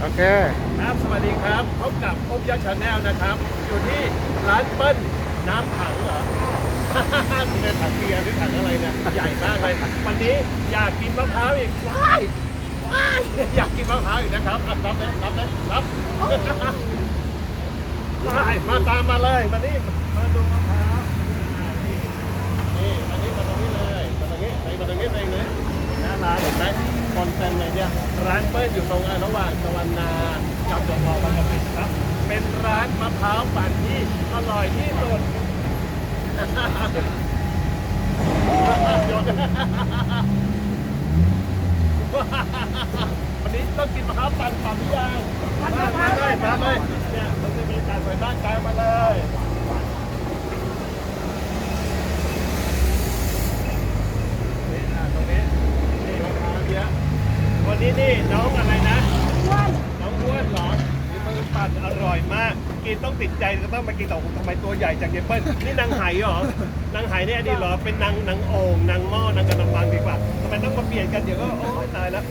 โอเค ครับสวัสดีครับพบกับพบยักษ์ชาแนลนะครับ อยู่ที่ร้านเปิ้ลน้ำถังเหรอคุณเนถังเบียร์หรือถังอะไรเนี่ยใหญ่มากเลยวันนี้อยากกินมะพร้าวอีกว้ายว้ายอยากกินมะพร้าวอีกนะครับอะรับเลยรับเลยรับได้มาตามมาเลยมานี่มาดูมะพร้าวอ่านี่นี่มานี่มาตรงนี้เลยมาตรงนี้ไปมาตรงนี้เองเลยหน้าร้านเห็นไหม คอนเซ็ปต์เลยเนี่ยร้านเปิ้ลอยู่ตรงระหว่างตะวันนากับดอกมอบางกะปิครับ เป็นร้านมะพร้าวปั่นที่อร่อยที่สุดโยนวันนี้ต้องกินมะพร้าวปั่นปั่นหรือยังมามาเลยมาเลยเนี่ยมันจะมีการใส่บ้านกายมาเลยนี่อะตรงนี้นี่มะพร้าวเยอะวันนี้นี่น้องอะไรนะ น้องอ้วนเหรอมีมือปั่นอร่อยมา กินต้องติดใจก็ต้องมากินต่อทำไมตัวใหญ่จังเยเปิ้ลนี่นางไหเหรอนางไหเนี่ยนี่เหรอเป็นนางนางโอ่งนางหม้อนางกระมังดีกว่าทำไมต้องมาเปลี่ยนกันเดี๋ยวก็โอ๊ยตายแล้ว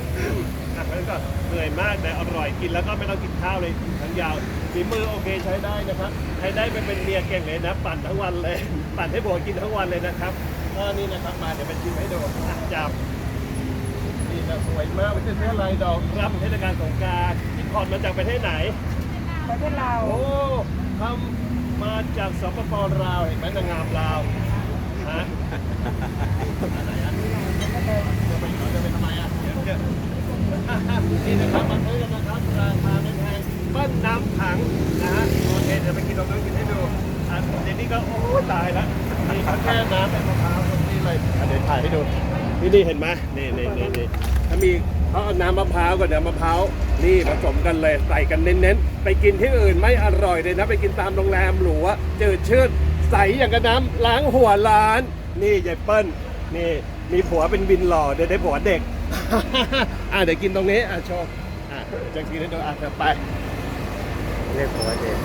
อะมันก็เหนื่อยมากแต่อร่อยกินแล้วก็ไม่ต้องกินข้าวเลยทั้งยาวฝีมือโอเคใช้ได้นะครับใช้ได้ไปเป็นเมียเก่งเลยนะ ปั่นทั้งวันเลย ปั่นให้โบกินทั้งวันเลยนะครับก็นี่นะครับมาเดี๋ยวไปชิมให้ดูอะจับนี่นะสวยมากไม่ใช่เสื้อลายดอกรับเทศกาลสงการที่ผ่อนมาจากประเทศไหน ประเทศลาว โอ้ทำมาจากสปปลาวเห็นไหมนางงามลาวฮะอะไรอะจะไปจะไปทำไมอะเดี๋ยวเดี๋ยวนี่นะครับมาซื้อกันนะครับราคาไม่แพงเบิ้ลน้ำถังนะฮะโอเคเดี๋ยวไปกินตรงนั้นกินให้ดูอะเดี๋ยวนี้ก็โอ้ตายแล้วนี่เขาแช่น้ำเป็นมะพร้าวตรงนี้เลยอะเดี๋ยวถ่ายให้ดูนี่นี่เห็นไหมนี่นี่นี่นี่ถ้ามีเขาเอาน้ำมะพร้าวกับเดี๋ยวมะพร้าว นี่ผสมกันเลยใส่กันเน้นๆ ไปกินที่อื่นไม่อร่อยเลยนะ ไปกินตามโรงแรมหรูอะจืดชืดใสอย่างกับน้ำล้างหัวร้าน นี่ยายเปิ้ลนี่มีผัวเป็นวินหล่อเดี๋ยวได้ผัวเด็ก อะเดี๋ยวกินตรงนี้อะโชว์อะจะกินให้ดูอะเดี๋ยวไปเรียกหัวเด็ก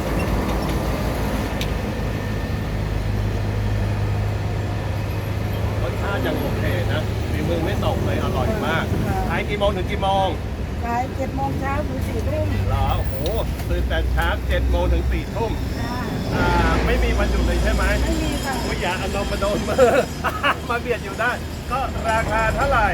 รสชาติยังโอเคนะฝีมือไม่ตกเลยอร่อยมากขายกี่โมงถึงกี่โมง ขายเจ็ดโมงเช้าถึงสี่ทุ่มเหรอโอ้โหตื่นแต่เช้าเจ็ดโมงถึงสี่ทุ่มค่ะอ่าไม่มีวันหยุดเลยใช่ไหมไม่มีค่ะโอ้ยอย่าเอานมมาโดนมือ มาเบียดอยู่ได้ ก็ราคาเท่าไหร่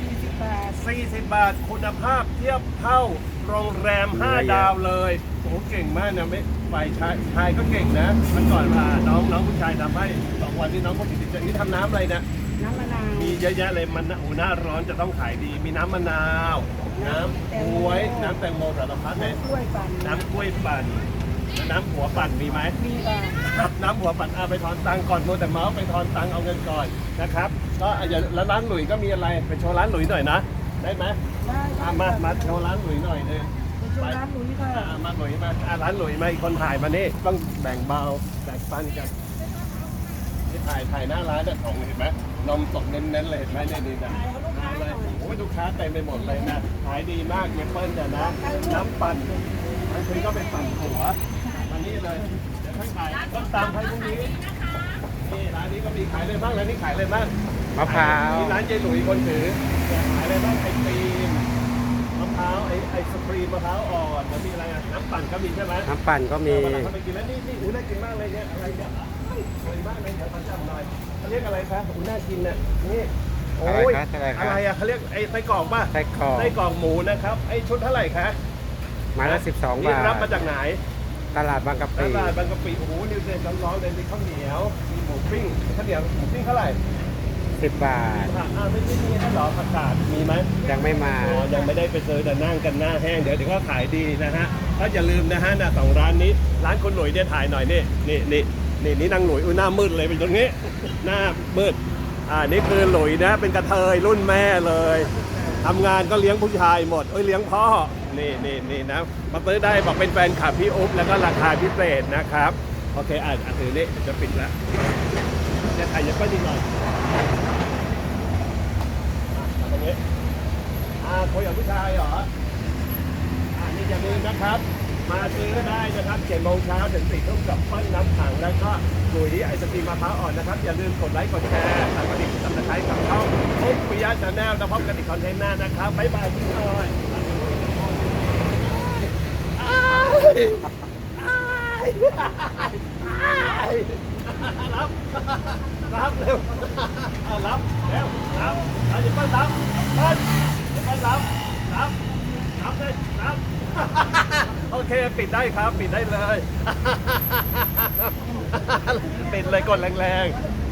สี่สิบบาท40 บาทคุณภาพเทียบเท่าโรงแรม 5 ดาวเลยโอ้โหเก่งมากนะไม่ฝ่ายชายชายก็เก่งนะมันก่อนพาน้องน้องผู้ชายทำให้สองวันที่น้องเขาติดใจนี่ทำน้ำอะไรนะ น้ำมะนาวมีเยอะแยะเลยมันนะโอ้หน้าร้อนจะต้องขายดี มีน้ำมะนาว น้ำบวย น้ำแตงโมสารพัดเลยน้ำกล้วยปั่นน้ำกล้วยปั่นน้ำหัวปั่นมีไหมมีค่ะครับน้ำหัวปั่นอาไปถอนตังค์ก่อนโมวแต่เมาส์ไปถอนตังค์เอาเงินก่อนนะครับก็อะอย่าแล้วร้านหลุยก็มีอะไรไปโชว์ร้านหลุยหน่อยนะได้ไหมได้อะมามาโชว์ร้านหลุยหน่อยหนึงเป็นช่วงร้านหลุยค่ะอะมาหลุยมาอะร้านหลุยมาอีกคนถ่ายมานี่ต้องแบ่งเบาแบ่งปันกันที่ ถ่ายถ่ายหน้าร้านเนี่ยของเห็นไหมนมสดเน้นๆเลยเห็นไหมเนี่ยนี่นะเอาเลยโอ้ยลูกค้าเต็มไปหมดเลยนะขายดีมากเนี่ยเปิ้ลเนี่ยนะน้ำปั่นบางทีก็เป็นปั่นหัวอันนี้เลยเดี๋ยวท่านขายต้นตามให้พรุ่งนี้นี่ร้านนี้ก็มีขายอะไรบ้างร้านนี้ขายอะไรบ้างมะพร้าวนี่ร้านเจหลุยคนถือเนี่ยขายอะไรบ้างไอศครีมมะพร้าวไอไอศครีมมะพร้าวอ่อนแล้วมีอะไรอะน้ำปั่นก็มีใช่ไหมน้ำปั่นก็มีเออวันหลังเขาไปกินแล้วนี่นี่อุ้ยน่ากินมากเลยเนี่ยอะไรเนี่ยอ้าว สวยมากเลยเดี๋ยวขอจำหน่อยเขาเรียกอะไรครับอุ้ยน่ากินน่ะนี่โอ้ยอะไรครับอะไรครับอะไรอะเขาเรียกไอไส้กรอกป่ะไส้กรอกไส้กรอกหมูนะครับไอชุดเท่าไหร่คะไม้ละสิบสองนี่บารับมาทจากไหนตลาดบางกะตปิลาดบางกะปิโอ้โหนิวเซนร้อนๆเลยมีข้าวเหนียวมีหมูปิ้งข้าวเหนียวหมูปิ้งเท่าไหร่สิบบาทผักอ่าไม่ใช่มีให้หรอผักกาดมีไหมยังไม่มาอ๋อยังไม่ได้ไปซื้อแต่นั่งกันหน้าแห้งเดี๋ยวเดี๋ยวก็ขายดีนะฮะก็อย่าลืมนะฮะนะสองร้านนี้ร้านคุณหนุ่ยเนี่ยถ่ายหน่อยนี่นี่นี่ นี่นี่นางหนุ่ยอุ้ยหน้ามืดเลยเป็นตรงนี้ หน้ามืดอ่านี่คือหลุยนะ เป็นกระเทยรุ่นแม่เลยทำงานก็เลี้ยงผู้ชายหมดเอ้ยเลี้ยงพ่อนี่นี่นี่นะมาซื้อได้บอกเป็นแฟนคลับพี่อุ๊บแล้วก็ราคาพิเศษนะครับโอเคอ่านอ่านถือนี่ยจะปิดแล้วจะถ่ายยังก็ดีหน่อยอะตรงนี้อ่าคุยกับผู้ชายเหรออ่านี่อย่าลืมนะครับ มาซื้อได้นะครับ7โมงเช้าถึง4ทุ่มกับเปิ้ลน้ำถัง แล้วก็ดุยไอศครีมมะพร้าวอ่อนนะครับ อย่าลืมกดไลค์ กดแชร์สั่งกระดิ่งสั่งตะไคร้กับช่องปุ๊บปิยะชาแนลนะพบกันอีกคอนเทนต์หน้านะครับ บ๊ายบายพี่น้อยรับรับเร็วรับเร็วรับเอาอย่าเพิ่งรับเพิ่นอย่าเพิ่งรับรับรับเลยรับ โอเคปิดได้ครับ ปิดได้เลย ปิดเลยกดแรงๆ